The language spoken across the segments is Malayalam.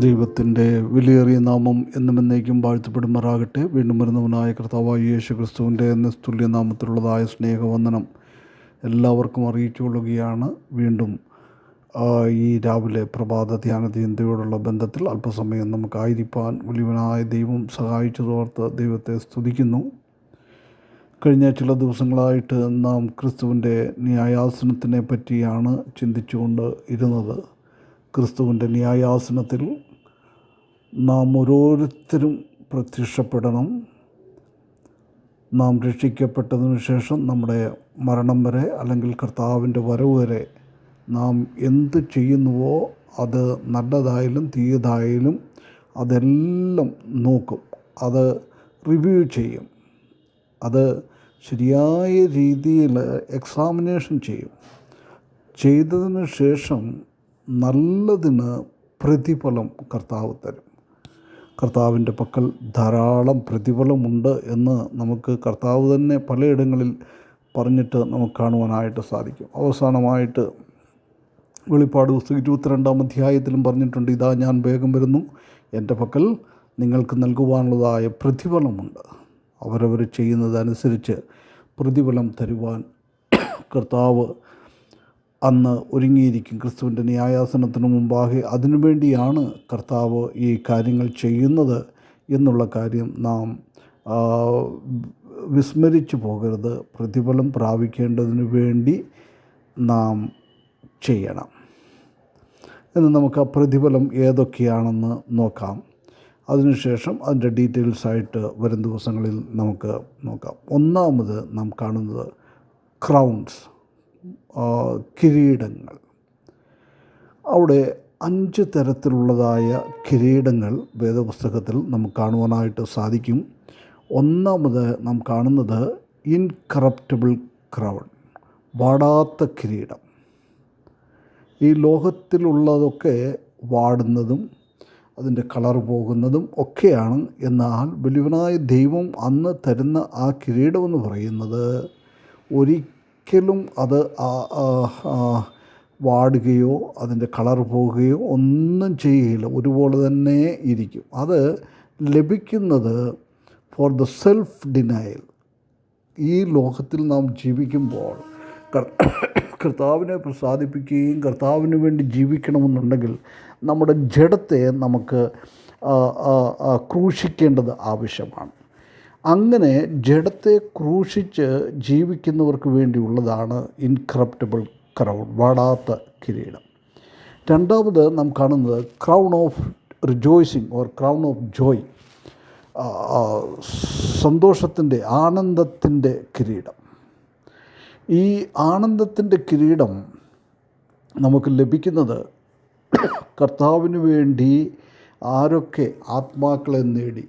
ദൈവത്തിന്റെ വിലയേറിയ നാമം എന്നും എന്നേക്കും വാഴ്ത്തപ്പെടുമാറാകട്ടെ. വീണ്ടും വരുന്നവനായ കർത്താവായ യേശു ക്രിസ്തുവിന്റെ നിസ്തുല്യ നാമത്തിലുള്ളതായ സ്നേഹവന്ദനം എല്ലാവർക്കും അറിയിച്ചു അറിയിച്ചുകൊള്ളുകയാണ് വീണ്ടും ഈ രാവിലെ പ്രഭാത ധ്യാന ചിന്തയോടുള്ള ബന്ധത്തിൽ അല്പസമയം നമുക്കായിരിക്കാൻ വലിയവനായ ദൈവം സഹായിച്ചു സഹായിച്ചതോർത്ത് ദൈവത്തെ സ്തുതിക്കുന്നു. കഴിഞ്ഞ ചില ദിവസങ്ങളായിട്ട് നാം ക്രിസ്തുവിന്റെ ന്യായാസനത്തിനെ പറ്റിയാണ് ചിന്തിച്ചുകൊണ്ട് ഇരുന്നത്. ക്രിസ്തുവിന്റെ ന്യായാസനത്തിൽ നാം ഓരോരുത്തരും പ്രത്യക്ഷപ്പെടണം. നാം രക്ഷിക്കപ്പെട്ടതിനു ശേഷം നമ്മുടെ മരണം വരെ അല്ലെങ്കിൽ കർത്താവിന്റെ വരവ് വരെ നാം എന്ത് ചെയ്യുന്നുവോ അത് നല്ലതായാലും തീയതായാലും അതെല്ലാം നോക്കും. അത് റിവ്യൂ ചെയ്യും. അത് ശരിയായ രീതിയിൽ എക്സാമിനേഷൻ ചെയ്യും. ചെയ്തതിന് ശേഷം നല്ലതിന് പ്രതിഫലം കർത്താവ് തരും. കർത്താവിന്റെ പക്കൽ ധാരാളം പ്രതിഫലമുണ്ട് എന്ന് നമുക്ക് കർത്താവ് തന്നെ പലയിടങ്ങളിൽ പറഞ്ഞിട്ട് നമുക്ക് കാണുവാനായിട്ട് സാധിക്കും. അവസാനമായിട്ട് വെളിപ്പാട് പുസ്തകം ഇരുപത്തിരണ്ടാം അധ്യായത്തിലും പറഞ്ഞിട്ടുണ്ട് ഇതാ ഞാൻ വേഗം വരുന്നു എന്റെ പക്കൽ നിങ്ങൾക്ക് നൽകുവാനുള്ളതായ പ്രതിഫലമുണ്ട്. അവരവർ ചെയ്യുന്നതനുസരിച്ച് പ്രതിഫലം തരുവാൻ കർത്താവ് അന്ന് ഒരുങ്ങിയിരിക്കും ക്രിസ്തുവിന്റെ ന്യായാസനത്തിന് മുമ്പാകെ. അതിനുവേണ്ടിയാണ് കർത്താവ് ഈ കാര്യങ്ങൾ ചെയ്യുന്നത് എന്നുള്ള കാര്യം നാം വിസ്മരിച്ചു പോകരുത്. പ്രതിഫലം പ്രാപിക്കേണ്ടതിന് വേണ്ടി നാം ചെയ്യണം. എന്ന് നമുക്ക് ആ പ്രതിഫലം ഏതൊക്കെയാണെന്ന് നോക്കാം. അതിനുശേഷം അതിന്റെ ഡീറ്റെയിൽസ് ആയിട്ട് വരും ദിവസങ്ങളിൽ നമുക്ക് നോക്കാം. ഒന്നാമത് നാം കാണുന്നത് ക്രൗൺസ്. കിരീടങ്ങൾ. അവിടെ അഞ്ച് തരത്തിലുള്ളതായ കിരീടങ്ങൾ വേദപുസ്തകത്തിൽ നമുക്ക് കാണുവാനായിട്ട് സാധിക്കും. ഒന്നാമത് നാം കാണുന്നത് ഇൻകറപ്റ്റബിൾ ക്രൗൺ വാടാത്ത കിരീടം. ഈ ലോകത്തിലുള്ളതൊക്കെ വാടുന്നതും അതിന്റെ കളർ പോകുന്നതും ഒക്കെയാണ്. എന്നാൽ വലിയവനായ ദൈവം അന്ന് തരുന്ന ആ കിരീടമെന്ന് പറയുന്നത് ഒരിക്കലും അത് ആ- ആ വാടുകയോ അതിന്റെ കളർ പോവുകയോ ഒന്നും ചെയ്യുകയില്ല ഒരുപോലെ തന്നെ ഇരിക്കും. അത് ലഭിക്കുന്നത് ഫോർ ദ സെൽഫ് ഡിനയൽ ഈ ലോകത്തിൽ നാം ജീവിക്കുമ്പോൾ കർ- കർത്താവിനെ പ്രസാദിപ്പിക്കുകയും കർത്താവിന് വേണ്ടി ജീവിക്കണമെന്നുണ്ടെങ്കിൽ നമ്മുടെ ജഡത്തെ നമുക്ക് ക്രൂശിക്കേണ്ടത് ആവശ്യമാണ്. അങ്ങനെ ജഡത്തെ ക്രൂശിച്ച് ജീവിക്കുന്നവർക്ക് വേണ്ടിയുള്ളതാണ് ഇൻകറപ്റ്റബിൾ ക്രൗൺ വാടാത്ത കിരീടം. രണ്ടാമത് നാം കാണുന്നത് crown of rejoicing or crown of joy സന്തോഷത്തിന്റെ ആനന്ദത്തിന്റെ കിരീടം. ഈ ആനന്ദത്തിന്റെ കിരീടം നമുക്ക് ലഭിക്കുന്നത് കർത്താവിന് വേണ്ടി ആരൊക്കെ ആത്മാക്കളെ നേടി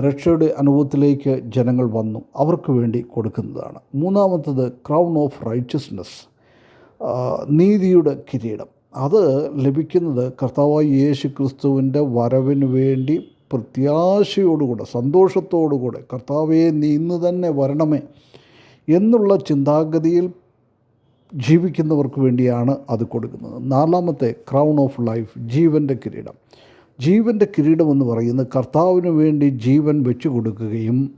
രക്ഷയുടെ അനുഭവത്തിലേക്ക് ജനങ്ങൾ വന്നു. അവർക്ക് വേണ്ടി കൊടുക്കുന്നതാണ്. മൂന്നാമത്തത് ക്രൗൺ ഓഫ് റൈറ്റസ്നെസ് നീതിയുടെ കിരീടം. അത് ലഭിക്കുന്നത് കർത്താവായ യേശു ക്രിസ്തുവിന്റെ വരവിന് വേണ്ടി പ്രത്യാശയോടുകൂടെ സന്തോഷത്തോടുകൂടെ കർത്താവെ നീ ഇന്ന് തന്നെ വരണമേ എന്നുള്ള ചിന്താഗതിയിൽ ജീവിക്കുന്നവർക്ക് വേണ്ടിയാണ് അത് കൊടുക്കുന്നത്. നാലാമത്തെ ക്രൗൺ ഓഫ് ലൈഫ് ജീവന്റെ കിരീടം. ജീവന്റെ കിരീടം എന്ന് പറയുന്നത് കർത്താവിന് വേണ്ടി ജീവൻ വെച്ചു കൊടുക്കുകയും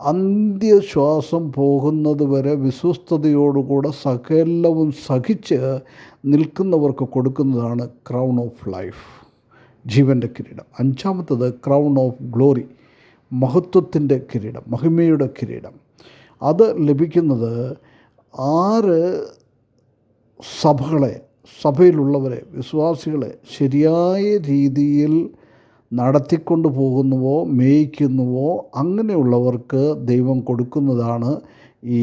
അന്ത്യശ്വാസം പോകുന്നത് വരെ വിശ്വസ്തയോടുകൂടെ സകലവും സഹിച്ച് നിൽക്കുന്നവർക്ക് കൊടുക്കുന്നതാണ് ക്രൗൺ ഓഫ് ലൈഫ് ജീവന്റെ കിരീടം. അഞ്ചാമത്തത് ക്രൗൺ ഓഫ് ഗ്ലോറി മഹത്വത്തിന്റെ കിരീടം മഹിമയുടെ കിരീടം. അത് ലഭിക്കുന്നത് ആറ് സഭകളെ സഭയിലുള്ളവരെ വിശ്വാസികളെ ശരിയായ രീതിയിൽ നടത്തിക്കൊണ്ടു പോകുന്നുവോ മേയിക്കുന്നുവോ അങ്ങനെയുള്ളവർക്ക് ദൈവം കൊടുക്കുന്നതാണ് ഈ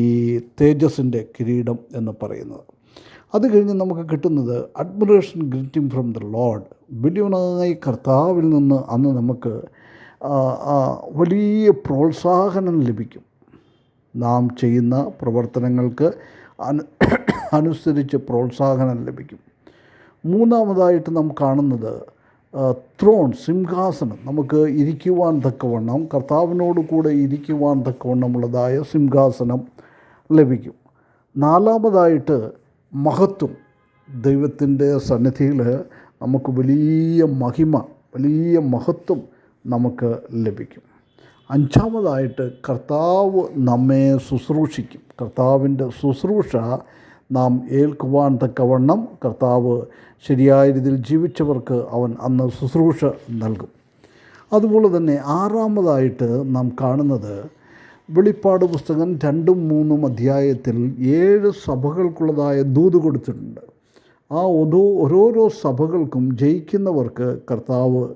തേജസ്സിന്റെ കിരീടം എന്ന് പറയുന്നത്. അത് കഴിഞ്ഞ് നമുക്ക് കിട്ടുന്നത് admiration greeting from the lord വലിയവനായി കർത്താവിൽ നിന്ന് അന്ന് നമുക്ക് വലിയ പ്രോത്സാഹനം ലഭിക്കും. നാം ചെയ്യുന്ന പ്രവർത്തനങ്ങൾക്ക് അനുസരിച്ച് പ്രോത്സാഹനം ലഭിക്കും. മൂന്നാമതായിട്ട് നാം കാണുന്നത് ത്രോൺ സിംഹാസനം. നമുക്ക് ഇരിക്കുവാൻ തക്കവണ്ണം കർത്താവിനോട് കൂടെ ഇരിക്കുവാൻ തക്കവണ്ണമുള്ളതായ സിംഹാസനം ലഭിക്കും. നാലാമതായിട്ട് മഹത്വം. ദൈവത്തിന്റെ സന്നിധിയിൽ നമുക്ക് വലിയ മഹിമ വലിയ മഹത്വം നമുക്ക് ലഭിക്കും. അഞ്ചാമതായിട്ട് കർത്താവ് നമ്മെ ശുശ്രൂഷിക്കും. കർത്താവിന്റെ ശുശ്രൂഷ നാം ഏൽക്കുവാൻ തക്കവണ്ണം കർത്താവ് ശരിയായ രീതിയിൽ ജീവിച്ചവർക്ക് അവൻ അന്ന് ശുശ്രൂഷ നൽകും. അതുപോലെ തന്നെ ആറാമതായിട്ട് നാം കാണുന്നത് വെളിപ്പാട് പുസ്തകം രണ്ടും മൂന്നും അധ്യായത്തിൽ ഏഴ് സഭകൾക്കുള്ളതായ ദൂത് കൊടുത്തിട്ടുണ്ട്. ആ ഓരോ ഓരോരോ സഭകൾക്കും ജയിക്കുന്നവർക്ക് കർത്താവ്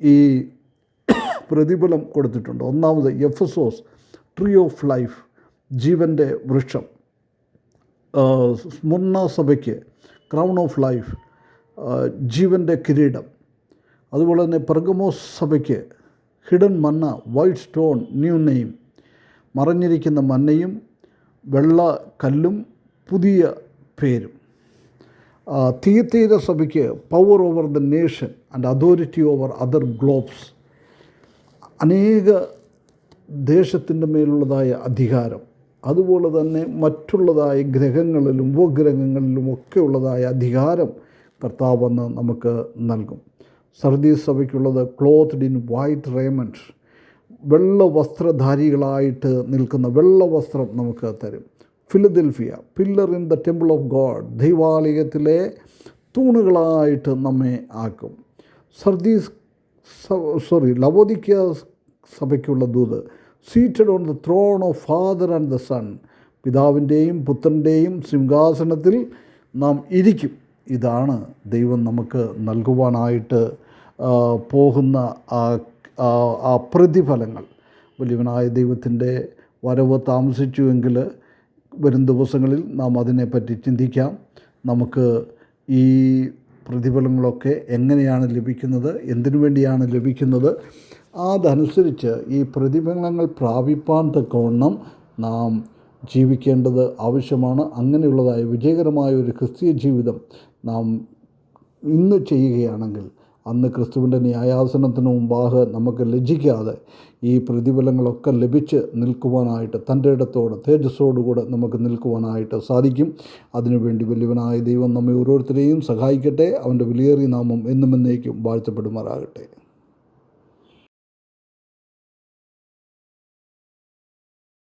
ഈ പ്രതിഫലം കൊടുത്തിട്ടുണ്ട്. ഒന്നാമത് എഫസോസ് ട്രീ ഓഫ് ലൈഫ് ജീവന്റെ വൃക്ഷം. സ്മുർണ സഭയ്ക്ക് ക്രൗൺ ഓഫ് ലൈഫ് ജീവന്റെ കിരീടം. അതുപോലെ തന്നെ പെർഗമോസ് സഭയ്ക്ക് ഹിഡൻ മന്ന വൈറ്റ് സ്റ്റോൺ ന്യൂ നെയിം. മറഞ്ഞിരിക്കുന്ന മന്നയും വെള്ള കല്ലും പുതിയ പേരും. തീയത്തീര സഭയ്ക്ക് power over the nation and authority over other globes അനേക ദേശത്തിന്റെ മേലുള്ളതായ അധികാരം. അതുപോലെ തന്നെ മറ്റുള്ളതായ ഗ്രഹങ്ങളിലും ഉപഗ്രഹങ്ങളിലും ഒക്കെ ഉള്ളതായ അധികാരം കർത്താവ് വന്ന് നമുക്ക് നൽകും. സർദീസ് സഭയ്ക്കുള്ളത് ക്ലോത്ത്ഡ് ഇൻ വൈറ്റ് റേമൻഡ് വെള്ള വസ്ത്രധാരികളായിട്ട് നിൽക്കുന്ന വെള്ള വസ്ത്രം നമുക്ക് തരും. Philadelphia pillar in the temple of God ദൈവാലയത്തിലെ തൂണുകളായിട്ട് നമ്മെ ആക്കും. സർദീസ് സോറി ലവോദിക്ക സഭയ്ക്കുള്ള ദൂത് seated on the throne of father and the son പിതാവിന്റെയും പുത്രന്റെയും സിംഹാസനത്തിൽ നാം ഇരിക്കും. ഇതാണ് ദൈവം നമുക്ക് നൽകുവാനായിട്ട് പോകുന്ന ആ പ്രതിഫലങ്ങൾ. വലിയവനായ ദൈവത്തിന്റെ വരവ് താമസിച്ചുവെങ്കിൽ വരും ദിവസങ്ങളിൽ നാം അതിനെപ്പറ്റി ചിന്തിക്കാം. നമുക്ക് ഈ പ്രതിഫലങ്ങളൊക്കെ എങ്ങനെയാണ് ലഭിക്കുന്നത്? എന്തിനു വേണ്ടിയാണ് ലഭിക്കുന്നത്? അതനുസരിച്ച് ഈ പ്രതിഫലങ്ങൾ പ്രാപിപ്പാൻ തക്കവണ്ണം നാം ജീവിക്കേണ്ടത് ആവശ്യമാണ്. അങ്ങനെയുള്ളതായ വിജയകരമായ ഒരു ക്രിസ്തീയ ജീവിതം നാം ഇന്ന് ചെയ്യുകയാണെങ്കിൽ അന്ന് ക്രിസ്തുവിന്റെ ന്യായാസനത്തിന് മുമ്പാകെ നമുക്ക് ലജ്ജിക്കാതെ ഈ പ്രതിഫലങ്ങളൊക്കെ ലഭിച്ച് നിൽക്കുവാനായിട്ട് തന്റെ ഇടത്തോട് തേജസ്സോടുകൂടെ നമുക്ക് നിൽക്കുവാനായിട്ട് സാധിക്കും. അതിനുവേണ്ടി വലിയവനായ ദൈവം നമ്മെ ഓരോരുത്തരെയും സഹായിക്കട്ടെ. അവന്റെ വിലയേറിയ നാമം എന്നും എന്നേക്കും വാഴ്ത്തപ്പെടുമാറാകട്ടെ.